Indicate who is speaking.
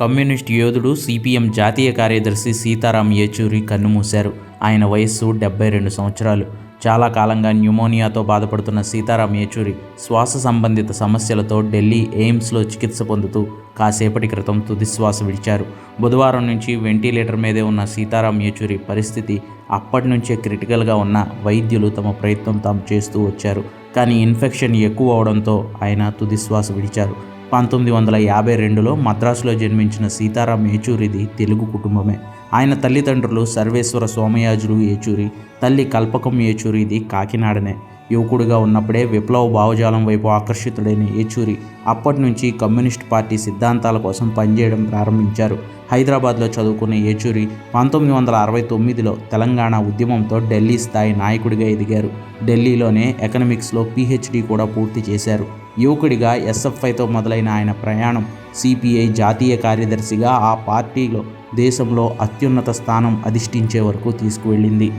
Speaker 1: Communist యోధుడు CPM జాతీయ కార్యదర్శి సీతారాం యేచూరి కన్నుమూశారు ఆయన వయస్సు డెబ్బై రెండు సంవత్సరాలు. చాలా కాలంగా న్యూమోనియాతో బాధపడుతున్న సీతారాం యేచూరి శ్వాస సంబంధిత సమస్యలతో ఢిల్లీ ఎయిమ్స్లో చికిత్స పొందుతూ కాసేపటి క్రితం తుదిశ్వాస విడిచారు. బుధవారం నుంచి వెంటిలేటర్ మీదే ఉన్న సీతారాం యేచూరి పరిస్థితి అప్పటి నుంచే క్రిటికల్గా ఉన్న వైద్యులు తమ ప్రయత్నం తాము చేస్తూ వచ్చారు. కానీ ఇన్ఫెక్షన్ ఎక్కువ అవడంతో ఆయన తుదిశ్వాస విడిచారు. పంతొమ్మిది వందల యాభై రెండులో మద్రాసులో జన్మించిన సీతారాం ఏచూరిది తెలుగు కుటుంబమే. ఆయన తల్లిదండ్రులు సర్వేశ్వర సోమయాజులు ఏచూరి తల్లి కల్పకం ఏచూరిది కాకినాడనే. యువకుడిగా ఉన్నప్పుడే విప్లవ భావజాలం వైపు ఆకర్షితుడైన ఏచూరి అప్పటి నుంచి కమ్యూనిస్ట్ పార్టీ సిద్ధాంతాల కోసం పనిచేయడం ప్రారంభించారు. హైదరాబాద్లో చదువుకున్న ఏచూరి పంతొమ్మిది వందల అరవై తొమ్మిదిలో తెలంగాణ ఉద్యమంతో ఢిల్లీ స్థాయి నాయకుడిగా ఎదిగారు. ఢిల్లీలోనే ఎకనమిక్స్లో పీహెచ్డీ కూడా పూర్తి చేశారు. యువకుడిగా ఎస్ఎఫ్ఐతో మొదలైన ఆయన ప్రయాణం సిపిఐ జాతీయ కార్యదర్శిగా ఆ పార్టీలో దేశంలో అత్యున్నత స్థానం అధిష్ఠించే వరకు తీసుకువెళ్ళింది.